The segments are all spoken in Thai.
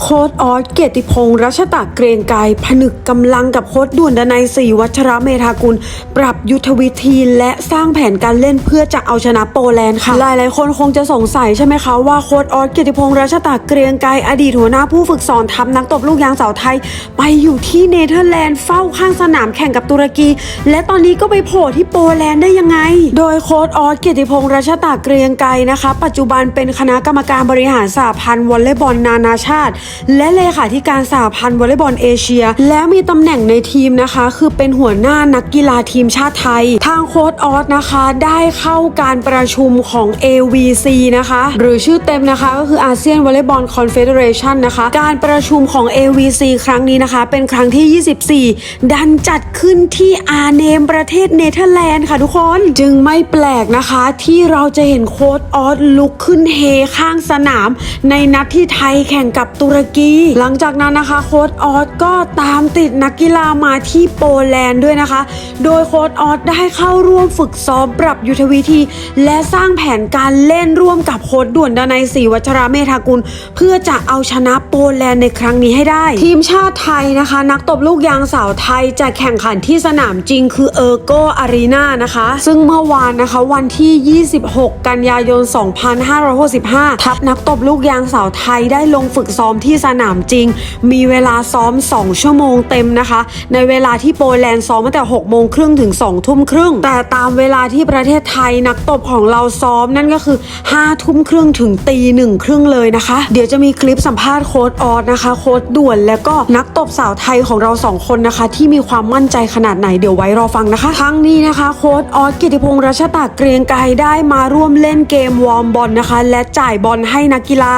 โค้ดออสเกียรติพงษ์รัชตะเกรียงไกรผนึกกำลังกับโค้ดด่วนดนัยศรีวัชระเมธากุล ปรับยุทธวิธีและสร้างแผนการเล่นเพื่อจะเอาชนะโปแลนด์ค่ะ หลายๆ คนคงจะสงสัยใช่ไหมคะว่าโค้ดออสเกียรติพงษ์รัชตะเกรียงไกรอดีตหัวหน้าผู้ฝึกสอนทัพนักตบลูกยางสาวไทย ไปอยู่ที่เนเธอร์แลนด์เฝ้าข้างสนามแข่งกับตุรกี และตอนนี้ก็ไปโผล่ที่โปแลนด์ได้ยังไง โดยโค้ดออสเกียรติพงษ์รัชตะเกรียงไกรนะคะ ปัจจุบันเป็นคณะกรรมการบริหารสหพันธ์วอลเลย์บอลนานาชาติและเลขาธิการสหพันธ์วอลเลย์บอลเอเชีย และมีตำแหน่งในทีมนะคะ คือเป็นหัวหน้านักกีฬาทีมชาติไทย ทางโค้ดออสนะคะ ได้เข้าการประชุมของ AVC นะคะ หรือชื่อเต็มนะคะก็คืออาเซียนวอลเลย์บอลคอนเฟเดเรชันนะคะ การประชุมของ AVC ครั้งนี้นะคะ เป็นครั้งที่ 24 ดันจัดขึ้นที่อาเนมประเทศเนเธอร์แลนด์ค่ะทุกคนจึงไม่แปลกนะคะที่เราจะเห็นโค้ดออสลุกขึ้นเฮข้างสนาม ในนัดที่ไทยแข่งกับตุรกี หลังจากนั้นนะคะโค้ดออสก็ตามติดนักกีฬามาที่โปแลนด์ด้วยนะคะ โดยโค้ดออสได้เข้าร่วมฝึกซ้อมปรับยุทธวิธี และสร้างแผนการเล่นร่วมกับโค้ดด่วนดนัยศรีวัชระเมธากุล เพื่อจะเอาชนะโปแลนด์ในครั้งนี้ให้ได้ ทีมชาติไทยนะคะ นักตบลูกยางสาวไทยจะแข่งขันที่สนามจริงคือเออร์โกอารีนานะคะ ซึ่งเมื่อวานนะคะวันที่ 26 กันยายน 2565 ทัพนักตบลูกยางสาวไทยได้ลงฝึกซ้อมที่ที่สนามจริง มีเวลาซ้อม 2 ชั่วโมงเต็มนะคะ ในเวลาที่โปแลนด์ซ้อมตั้งแต่6โมงครึ่งถึง2ทุ่มครึ่ง แต่ตามเวลาที่ประเทศไทยนักตบของเราซ้อมนั่นก็คือ5ทุ่มครึ่งถึงตีหนึ่งครึ่งเลยนะคะ เดี๋ยวจะมีคลิปสัมภาษณ์โค้ดออสนะคะ โค้ดด่วนแล้วก็นักตบสาวไทยของเราสองคนนะคะ ที่มีความมั่นใจขนาดไหนเดี๋ยวไว้รอฟังนะคะ ทั้งนี้นะคะโค้ดออสกิติพงษ์รัชตะเกรียงไกรได้มาร่วมเล่นเกมวอร์มบอลนะคะ และจ่ายบอลให้นักกีฬา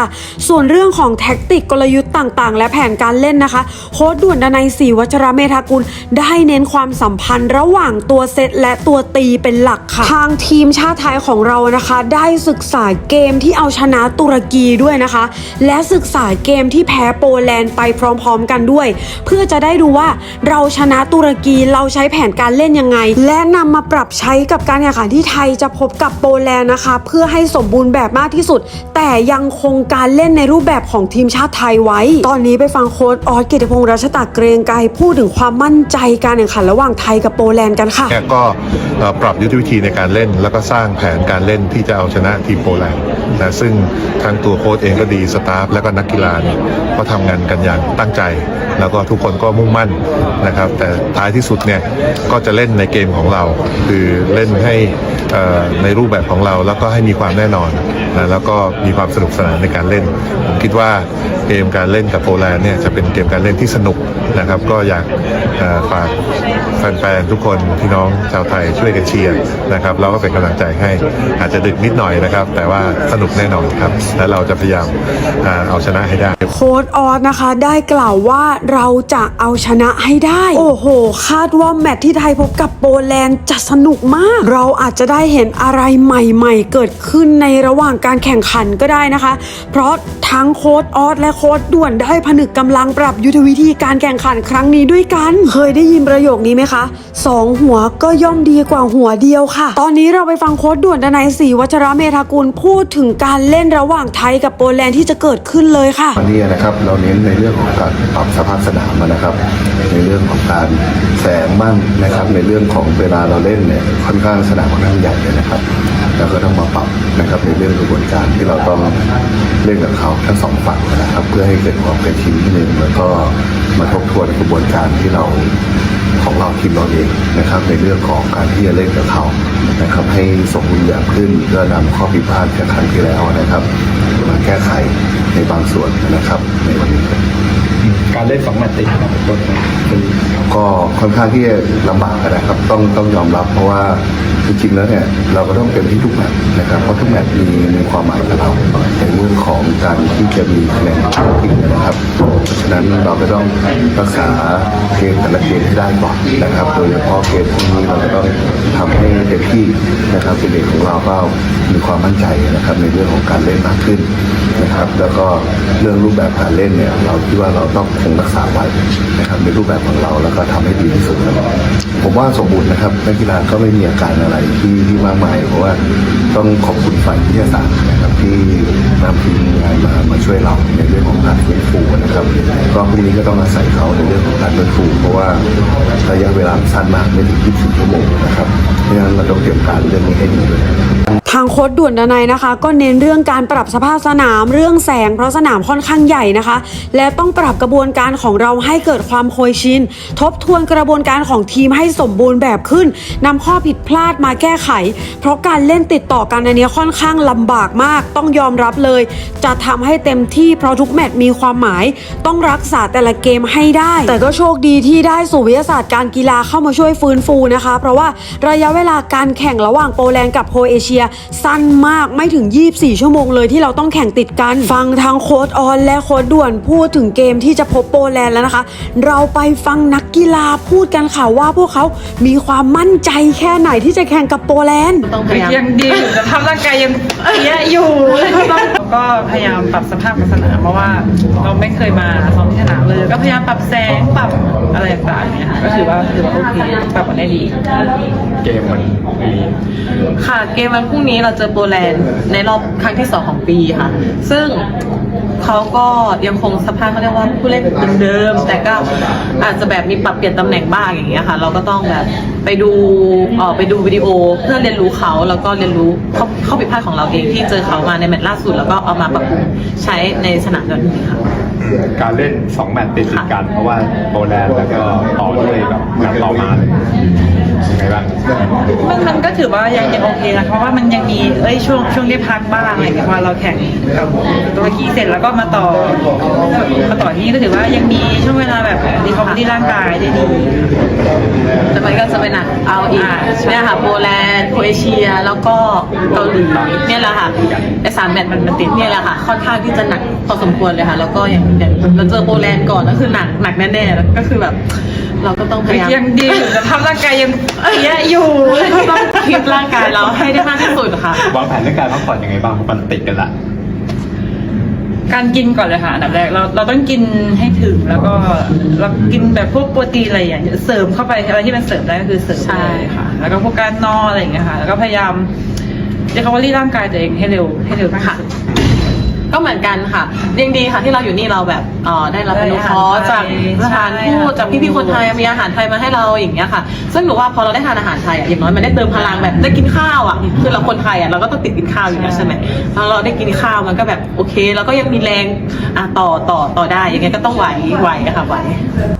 ส่วนเรื่องของแท็กติกกลยุทธ์ต่างๆ และแผนการเล่นนะคะ โค้ดด่วนดนัยศรีวัชระเมธากุล ได้เน้นความสัมพันธ์ระหว่างตัวเซตและตัวตีเป็นหลักค่ะ ทางทีมชาติไทยของเรานะคะ ได้ศึกษาเกมที่เอาชนะตุรกีด้วยนะคะ และศึกษาเกมที่แพ้โปแลนด์ไปพร้อม ๆ กันด้วย เพื่อจะได้ดูว่าเราชนะตุรกีเราใช้แผนการเล่นยังไง และนำมาปรับใช้กับการแข่งขันที่ไทยจะพบกับโปแลนด์นะคะ เพื่อให้สมบูรณ์แบบมากที่สุด แต่ยังคงการเล่นในรูปแบบของทีมชาติไทยไว้ ตอนนี้ไปฟังโค้ดออสเกียรติพงษ์รัชตะเกรียงไกรพูดถึงความมั่นใจการแข่งขันระหว่างไทยกับโปแลนด์กันค่ะแกก็เอ่อปรับยุทธวิธีในการเล่น แล้วก็สร้างแผนการเล่นที่จะเอาชนะทีมโปแลนด์ นะซึ่งทั้งตัวโค้ชเองก็ดีสตาฟและก็นักกีฬาเนี่ยก็ทำงานกันอย่างตั้งใจ แล้วก็ทุกคนก็มุ่งมั่นนะครับ แต่ท้ายที่สุดเนี่ยก็จะเล่นในเกมของเรา คือเล่นให้อ่อในรูปแบบของเราแล้วก็ให้มีความแน่นอนนะแล้วก็มีความสนุกสนานในการเล่น ผมคิดว่าเกมการเล่นกับโปแลนด์เนี่ยจะเป็นเกมการเล่นที่สนุกนะครับ ก็อยาก ฝากแฟนๆทุกคนพี่น้องชาวไทยช่วยกันเชียร์นะครับเราก็เป็นกำลังใจให้อาจจะดึกนิดหน่อยนะครับ แต่ว่าสนุกแน่นอนครับ และเราจะพยายามอ่าเอาชนะให้ได้โค้ดออสนะคะได้กล่าวว่าเราจะเอาชนะให้ได้ โอ้โห คาดว่าแมตช์ที่ไทยพบกับโปแลนด์จะสนุกมาก เราอาจจะได้เห็นอะไรใหม่ๆ เกิดขึ้นในระหว่างการแข่งขันก็ได้นะคะ เพราะทั้งโค้ดออสและโค้ดด่วนได้ผนึกกำลังปรับยุทธวิธีการแข่งขันครั้งนี้ด้วยกันเคยได้ยินประโยคนี้ไหมคะสองหัวก็ย่อมดีกว่าหัวเดียวค่ะ ตอนนี้เราไปฟังโค้ดด่วนดนัยศรีวัชระเมธากุลพูดถึงการเล่นระหว่างไทยกับโปแลนด์ที่จะเกิดขึ้นเลยค่ะวันนี้นะครับเราเน้นในเรื่องของการปรับสภาพสนามนะครับ ในเรื่องของการแสงบ้างนะครับ ในเรื่องของเวลาเราเล่นเนี่ยค่อนข้างสนามค่อนข้างใหญ่เลยนะครับแล้วก็ต้องมาปรับนะครับในเรื่องกระบวนการที่เราต้องเล่นกับเขาทั้งสองฝั่งนะครับ เพื่อให้เกิดความเป็นทีมที่หนึ่งแล้วก็ มาทบทวนกระบวนการที่เราของเราทีมเราเองนะครับ ในเรื่องของการที่จะเล่นกับเขานะครับ ให้สมบูรณ์แบบขึ้นเพื่อนำข้อผิดพลาดจากครั้งที่แล้วนะครับมาแก้ไขในบางส่วนนะครับในวันนี้การเล่นสองแมตช์ติดนะครับเป็นก็ค่อนข้างที่จะลำบากนะครับ ต้องต้องยอมรับเพราะว่า จริงๆแล้วเนี่ยเราก็ต้องเต็มที่ทุกแมตช์นะครับเพราะทุกแมตช์มีมีความหมายกับเราในเรื่องของการที่จะมีคะแนนจริงนะครับเพราะฉะนั้นเราก็ต้องรักษาเกมแต่ละเกมให้ได้ก่อนนะครับ โดยเฉพาะเกมพวกนี้เราจะต้องทำให้เต็มที่นะครับเป็นเด็กของเราเขามีความมั่นใจนะครับในเรื่องของการเล่นมากขึ้น นะครับ แล้วก็เรื่องรูปแบบการเล่นเนี่ย เราคิดว่าเราต้องคงรักษาไว้นะครับในรูปแบบของเราแล้วก็ทำให้ดีที่สุดครับผมว่าสมบูรณ์นะครับนักกีฬาก็ไม่มีอาการอะไรที่ที่มากมายเพราะว่าต้องขอบคุณฝ่ายวิทยาศาสตร์นะครับที่นำทีมงานมามาช่วยเราในเรื่องของการฟื้นฟูนะครับก็พรุ่งนี้ก็ต้องอาศัยเขาในเรื่องของการฟื้นฟู เพราะว่าระยะเวลาสั้นมากไม่ถึง 24 ชั่วโมงนะครับเพราะฉะนั้นเราต้องเตรียมการเรื่องนี้ให้ดีเลยทางโค้ดด่วนดนัยนะคะ ก็เน้นเรื่องการปรับสภาพสนามเรื่องแสงเพราะสนามค่อนข้างใหญ่นะคะ และต้องปรับกระบวนการของเราให้เกิดความเคยชินทบทวนกระบวนการของทีมให้สมบูรณ์แบบขึ้นนำข้อผิดพลาดมาแก้ไข เพราะการเล่นติดต่อกันอันนี้ค่อนข้างลำบากมาก ต้องยอมรับเลย จะทำให้เต็มที่เพราะทุกแมตช์มีความหมาย ต้องรักษาแต่ละเกมให้ได้ แต่ก็โชคดีที่ได้สู่วิทยาศาสตร์การกีฬาเข้ามาช่วยฟื้นฟูนะคะ เพราะว่าระยะเวลาการแข่งระหว่างโปแลนด์กับโครเอเชียสั้นมากไม่ถึง 24 ชั่วโมงเลยที่เราต้องแข่งติดกัน ฟังทางโค้ดออนและโค้ดด่วนพูดถึงเกมที่จะพบโปแลนด์แล้วนะคะ เราไปฟังนัก กีฬาพูดกันค่ะว่าพวกเขามีความมั่นใจแค่ไหนที่จะแข่งกับโปแลนด์ ต้องพยายามยังดีอยู่แต่ทำร่างกายยังเสียอยู่ก็พยายามปรับสภาพสนามเพราะว่าเราไม่เคยมาซ้อมที่สนามเลย ก็พยายามปรับแสงปรับอะไรต่างๆเนี่ยค่ะก็ถือว่าถือว่าโอเคปรับมาได้ดี เกมมันมีค่ะเกมวันพรุ่งนี้เราเจอโปแลนด์ในรอบครั้งที่สองของปีค่ะ ซึ่ง เขาก็ยังคงสภาพเขาเรียกว่าผู้เล่นเดิมๆแต่ก็อาจจะแบบมีปรับเปลี่ยนตำแหน่งบ้างอย่างเงี้ยค่ะ เราก็ต้องแบบไปดูเออไปดูวิดีโอเพื่อเรียนรู้เขาแล้วก็เรียนรู้ข้อข้อผิดพลาดของเราเองที่เจอเขามาในแมตช์ล่าสุด แล้วก็เอามาปรับปรุงใช้ในสนามวันนี้ค่ะ การเล่นสองแมตช์ติดติดกัน เพราะว่าโปแลนด์แล้วก็ต่อด้วยแบบแมตช์ต่อมาเลยยังไงบ้างมันมันก็ถือว่ายังยังโอเคนะเพราะว่ามันยังมีเอ้ยช่วงช่วงได้พักบ้างอะไรอย่างเงี้ยพอเราแข่งกับตัวกีเสร็จแล้วก็มาต่อมาต่อที่นี่ก็ถือว่ายังมีช่วงเวลาแบบดีคอมที่ร่างกายได้ดีแต่มันก็จะเป็นหนักเอาอีกอ่าใช่เนี่ยค่ะโปแลนด์โครเอเชียแล้วก็เกาหลีเนี่ยแหละค่ะไอ้สามแมตช์มันมันติดเนี่ยแหละค่ะค่อนข้างที่จะหนักพอสมควรเลยค่ะ แล้วก็อย่างอย่างเราเจอโปแลนด์ก่อนก็คือหนักหนักแน่ๆแล้วก็คือแบบ เราก็ต้องพยายามยังดีอยู่แต่ทำร่างกายยังเสียอยู่ต้องคีบร่างกายเราให้ได้มากที่สุดค่ะ วางแผนเรื่องการพักผ่อนยังไงบ้างเพราะมันติดกันละการกินก่อนเลยค่ะอันดับแรกเราเราต้องกินให้ถึงแล้วก็เรากินแบบพวกโปรตีนอะไรอย่างเงี้ยเสริมเข้าไปอะไรที่มันเสริมได้ก็คือเสริมใช่ค่ะ แล้วก็พวกการนอนอะไรอย่างเงี้ยค่ะ แล้วก็พยายามจะเขาว่ารีร่างกายตัวเองให้เร็วให้เร็วมากค่ะ ก็เหมือนกันค่ะยังดีค่ะที่เราอยู่นี่เราแบบเอ่อได้รับอนุเคราะห์จากสถานทูตจากพี่ๆคนไทยมีอาหารไทยมาให้เราอย่างเงี้ยค่ะ ซึ่งหนูว่าพอเราได้ทานอาหารไทยอะอย่างน้อยมันได้เติมพลังแบบได้กินข้าวอะคือเราคนไทยอะเราก็ต้องติดกินข้าวอยู่แล้วใช่ไหมพอเราได้กินข้าวมันก็แบบโอเคแล้วก็ยังมีแรงอะต่อต่อต่อได้ยังไงก็ต้องไหวไหวอะค่ะไหว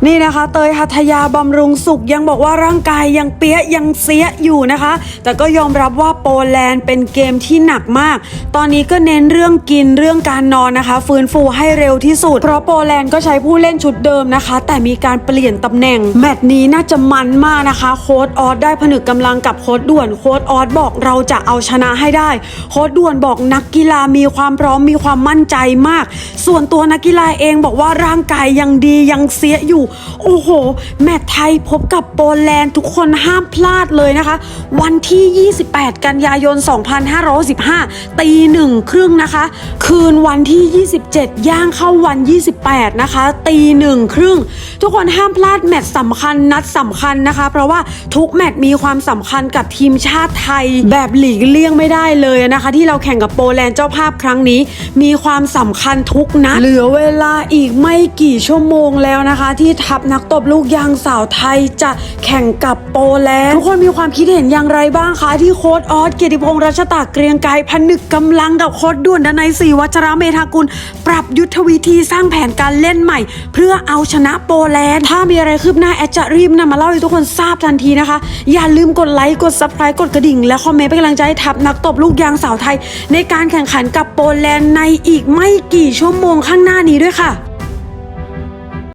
นี่นะคะเตยหัทยาบำรุงสุขยังบอกว่าร่างกายยังเปี้ยยังเสียอยู่นะคะ แต่ก็ยอมรับว่าโปแลนด์เป็นเกมที่หนักมาก ตอนนี้ก็เน้นเรื่องกินเรื่องการนอนนะคะ ฟื้นฟูให้เร็วที่สุด เพราะโปแลนด์ก็ใช้ผู้เล่นชุดเดิมนะคะ แต่มีการเปลี่ยนตำแหน่ง แมตช์นี้น่าจะมันมากนะคะ โค้ดออสได้ผนึกกำลังกับโค้ดด่วน โค้ดออสบอกเราจะเอาชนะให้ได้ โค้ดด่วนบอกนักกีฬามีความพร้อมมีความมั่นใจมาก ส่วนตัวนักกีฬาเองบอกว่าร่างกายยังดียังเสียอยู่ โอ้โห แมตช์ไทยพบกับโปแลนด์ทุกคนห้ามพลาดเลยนะคะ วันที่ 28 กันยายน 2515ตีหนึ่งครึ่งนะคะ คืนนวันที่ 27 ย่างเข้าวัน 28 นะคะ ตีหนึ่งครึ่ง ทุกคนห้ามพลาดแมตช์สำคัญนัดสำคัญนะคะ เพราะว่าทุกแมตช์มีความสำคัญกับทีมชาติไทย แบบหลีกเลี่ยงไม่ได้เลยนะคะ ที่เราแข่งกับโปแลนด์เจ้าภาพครั้งนี้ มีความสำคัญทุกนัดเหลือเวลาอีกไม่กี่ชั่วโมงแล้วนะคะ ที่ทัพนักตบลูกยางสาวไทยจะแข่งกับโปแลนด์ทุกคนมีความคิดเห็นอย่างไรบ้างคะที่โค้ดออสเกียรติพงษ์รัชตาเกรียงไกรผนึกกำลังกับโค้ดด่วนดนัยศรีวัชระเมธากุล ปรับยุทธวิธีสร้างแผนการเล่นใหม่ เพื่อเอาชนะโปแลนด์ ถ้ามีอะไรคืบหน้าแอดจะรีบนำมาเล่าให้ทุกคนทราบทันทีนะคะ อย่าลืมกดไลค์ กดซับสไครต์กดกระดิ่ง และคอมเมนต์เป็นกำลังใจให้ทัพนักตบลูกยางสาวไทย ในการแข่งขันกับโปแลนด์ในอีกไม่กี่ชั่วโมงข้างหน้านี้ด้วยค่ะ